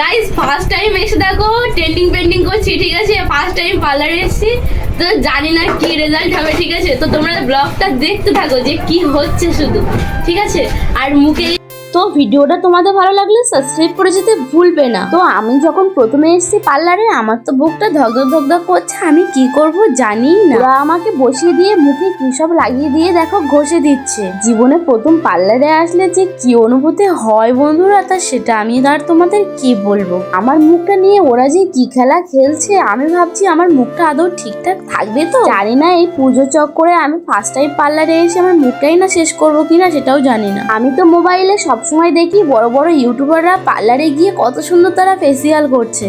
Guys first time এসে দেখো trending pending করছি, ঠিক আছে? ফার্স্ট টাইম পার্লারে এসেছি, তো জানি না কি রেজাল্ট হবে, ঠিক আছে? তো তোমরা ব্লগটা দেখতে থাকো যে কি হচ্ছে শুধু, ঠিক আছে? আর মুখে তো ভিডিওটা তোমাদের ভালো লাগলে সাবস্ক্রাইব করে যেতে ভুলবে না। তো আমি যখন প্রথমে এসেছি পার্লারে, আমার তো বুকটা ধকধক ধকধক করছে, আমি কি করব জানি না। ওরা আমাকে বসিয়ে দিয়ে মুখে কি সব লাগিয়ে দিয়ে দেখো ঘষে দিচ্ছে। জীবনে প্রথম পার্লারে আসলে যে কি অনুভূতি হয় বন্ধুরা, তা সেটা আমি আর তোমাদের কি বলব? আমার মুখটা নিয়ে ওরা যে কি খেলা খেলছে, আমি ভাবছি আমার মুখটা আদৌ ঠিকঠাক থাকবে তো? জানি না, এই পুজো চক্করে আমি ফার্স্ট টাইম পার্লারে এসে আমার মুখটাই না শেষ করব কিনা সেটাও জানি না। আমি তো মোবাইলে সবসময় দেখি বড় বড় ইউটিউবাররা পার্লারে গিয়ে কত সুন্দর তারা ফেসিয়াল করছে।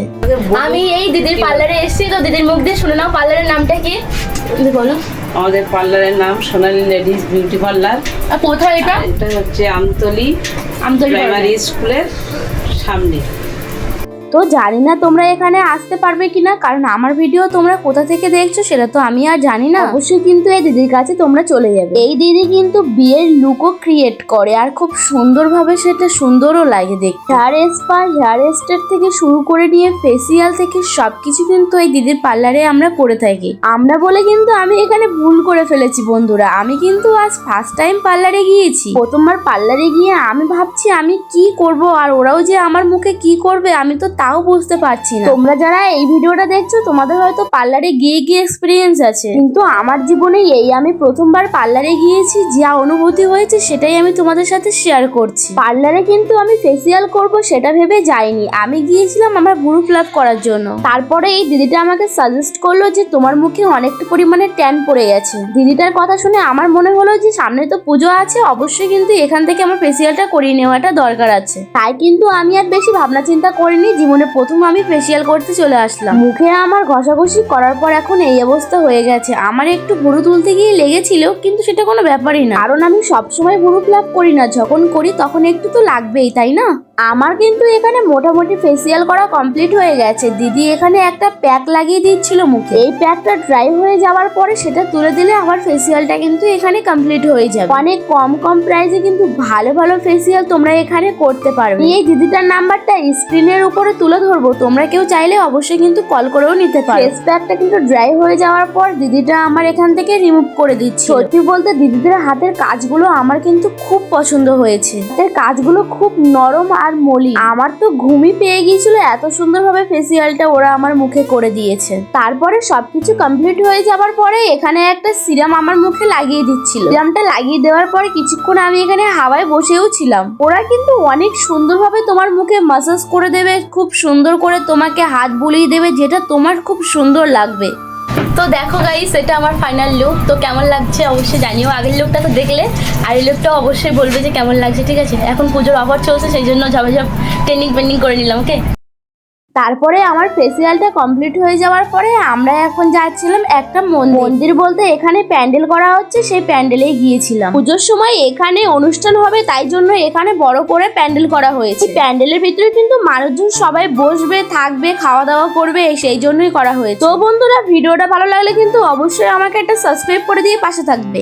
আমি এই দিদির পার্লারে এসেছি তো দিদির মুখ দিয়ে শুনে নাও পার্লারের নামটা কি? তুমি বলো। আমাদের পার্লারের নাম সোনালি লেডিস বিউটি পার্লার। আর কোথায় এটা? এটা হচ্ছে আমতলি আমতলি প্রাইমারি স্কুলের সামনে। তো জানি না তোমরা এখানে আসতে পারবে কিনা কারণ আমার ভিডিও তোমরা কোথা থেকে দেখছ সেটা তো আমি আর জানি না। অবশ্যই কিন্তু এই দিদির কাছে তোমরা চলে যাবে। এই দিদি কিন্তু বিয়ের লুকও ক্রিয়েট করে আর খুব সুন্দরভাবে সেটা সুন্দরও লাগে দেখতে। হেয়ার স্পা হেয়ার স্টেট থেকে শুরু করে নিয়ে ফেসিয়াল থেকে সবকিছু কিন্তু এই দিদির পার্লারে আমরা করে থাকি। আমরা বলে কিন্তু আমি এখানে ভুল করে ফেলেছি বন্ধুরা। আমি কিন্তু আজ ফার্স্ট টাইম পার্লারে গিয়েছি। প্রথমবার পার্লারে গিয়ে আমি ভাবছি আমি কি করব আর ওরাও যে আমার মুখে কি করবে আমি তো তাও বুঝতে পারছি না। তোমরা যারা এই ভিডিওটা দেখছ, তোমাদের হয়তো পার্লারে গিয়ে গিয়ে এক্সপিরিয়েন্স আছে। কিন্তু আমার জীবনে এই আমি প্রথমবার পার্লারে গিয়েছি, যা অনুভূতি হয়েছে সেটাই আমি তোমাদের সাথে শেয়ার করছি। পার্লারে কিন্তু আমি ফেসিয়াল করব সেটা ভেবে যাইনি। আমি গিয়েছিলাম আমার ভুরু ফ্লাপ করার জন্য। তারপরে এই দিদিটা আমাকে সাজেস্ট করল যে তোমার মুখে অনেকটা পরিমাণে ট্যান পড়ে গেছে। দিদিটার কথা শুনে আমার মনে হলো যে সামনে তো পুজো আছে, অবশ্যই কিন্তু এখান থেকে আমার ফেসিয়ালটা করিয়ে নেওয়াটা দরকার আছে। তাই কিন্তু আমি আর বেশি ভাবনা চিন্তা করিনি জীবনে প্রথম আমি ফেসিয়াল করতে চলে আসলাম। মুখে আমার ঘষাঘষি করার পর এখন এই অবস্থা হয়ে গেছে। আমার একটু ভুরু তুলতে গিয়ে লেগেছিল, কিন্তু সেটা কোনো ব্যাপারই না। কারণ আমি সবসময় ভুরু ফ্লাপ করি না, যখন করি তখন একটু তো লাগবেই, তাই না? আমার কিন্তু এখানে মোটামুটি ফেসিয়াল করা কমপ্লিট হয়ে গেছে। দিদি এখানে একটা প্যাক লাগিয়ে দিচ্ছিল মুখে। এই প্যাকটা ড্রাই হয়ে যাওয়ার পরে সেটা তুলে দিলে আমার ফেসিয়ালটা কিন্তু এখানে কমপ্লিট হয়ে যাবে। অনেক কম কম প্রাইসে কিন্তু ভালো ভালো ফেসিয়াল তোমরা এখানে করতে পারবে। এই দিদিটার নাম্বারটা স্ক্রিনের উপরে তুলে ধরবো। তোমরা কেউ চাইলে অবশ্যই কিন্তু কল করেও নিতে পারো। ফেস প্যাকটা কিন্তু ড্রাই হয়ে যাওয়ার পর দিদিটা আমার এখান থেকে রিমুভ করে দিচ্ছি সত্যি বলতে দিদিদের হাতের কাজগুলো আমার কিন্তু খুব পছন্দ হয়েছে। হাতের কাজগুলো খুব নরম আর মলি আমার তো ঘুমই পেয়ে গিয়েছিল, এত সুন্দরভাবে ফেসিয়ালটা ওরা আমার মুখে করে দিয়েছে। তারপরে সবকিছু কমপ্লিট হয়ে যাবার পরে এখানে একটা সিরাম আমার মুখে লাগিয়ে দিচ্ছিল। সিরামটা লাগিয়ে দেওয়ার পরে কিছুক্ষণ আমি এখানে হাওয়ায় বসেও ছিলাম। ওরা কিন্তু অনেক সুন্দরভাবে তোমার মুখে মাসাজ করে দেবে, খুব সুন্দর করে তোমাকে হাত বুলিয়ে দেবে, যেটা তোমার খুব সুন্দর লাগবে। তো দেখো গাইস এটা আমার ফাইনাল লুক তো কেমন লাগছে অবশ্যই জানিও। আগের লুকটা তো দেখলে আর এই লুকটাও অবশ্যই বলবে যে কেমন লাগছে, ঠিক আছে? এখন পুজোর অফার চলছে, সেই জন্য ঝাপাঝাপ ট্রেনিং পেন্ডিং করে নিলাম ওকে তারপরে আমার ফেসিয়ালটা কমপ্লিট হয়ে যাওয়ার পরে আমরা এখন যাচ্ছিলাম একটা মন্দির। মন্দির বলতে এখানে প্যান্ডেল করা হচ্ছে, সেই প্যান্ডেলেই গিয়েছিলাম। পুজোর সময় এখানে অনুষ্ঠান হবে, তাই জন্য এখানে বড় করে প্যান্ডেল করা হয়েছে। প্যান্ডেলের ভিতরে কিন্তু মানুষজন সবাই বসবে, থাকবে খাওয়া দাওয়া করবে, সেই জন্যই করা হয়েছে। তো বন্ধুরা, ভিডিওটা ভালো লাগলে কিন্তু অবশ্যই আমাকে একটা সাবস্ক্রাইব করে দিয়ে পাশে থাকবে।